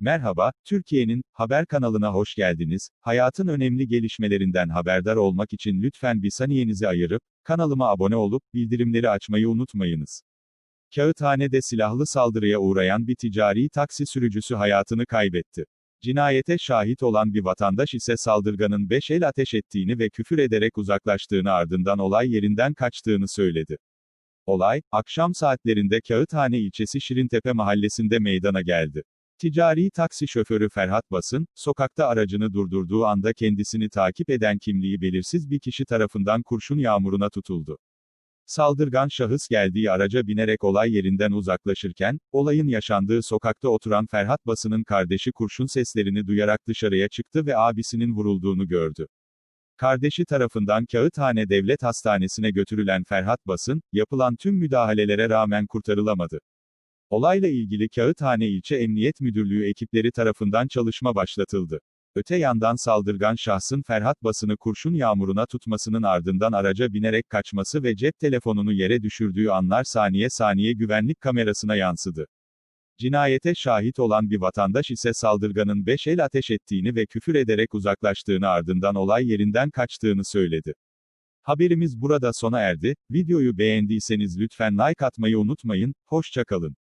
Merhaba, Türkiye'nin haber kanalına hoş geldiniz. Hayatın önemli gelişmelerinden haberdar olmak için lütfen bir saniyenizi ayırıp kanalıma abone olup bildirimleri açmayı unutmayınız. Kağıthane'de silahlı saldırıya uğrayan bir ticari taksi sürücüsü hayatını kaybetti. Cinayete şahit olan bir vatandaş ise saldırganın beş el ateş ettiğini ve küfür ederek uzaklaştığını ardından olay yerinden kaçtığını söyledi. Olay, akşam saatlerinde Kağıthane ilçesi Şirintepe mahallesinde meydana geldi. Ticari taksi şoförü Ferhat Basın, sokakta aracını durdurduğu anda kendisini takip eden kimliği belirsiz bir kişi tarafından kurşun yağmuruna tutuldu. Saldırgan şahıs geldiği araca binerek olay yerinden uzaklaşırken, olayın yaşandığı sokakta oturan Ferhat Basın'ın kardeşi kurşun seslerini duyarak dışarıya çıktı ve abisinin vurulduğunu gördü. Kardeşi tarafından Kağıthane Devlet Hastanesi'ne götürülen Ferhat Basın, yapılan tüm müdahalelere rağmen kurtarılamadı. Olayla ilgili Kağıthane İlçe Emniyet Müdürlüğü ekipleri tarafından çalışma başlatıldı. Öte yandan saldırgan şahsın Ferhat Basın'ı kurşun yağmuruna tutmasının ardından araca binerek kaçması ve cep telefonunu yere düşürdüğü anlar saniye saniye güvenlik kamerasına yansıdı. Cinayete şahit olan bir vatandaş ise saldırganın beş el ateş ettiğini ve küfür ederek uzaklaştığını ardından olay yerinden kaçtığını söyledi. Haberimiz burada sona erdi. Videoyu beğendiyseniz lütfen like atmayı unutmayın. Hoşçakalın.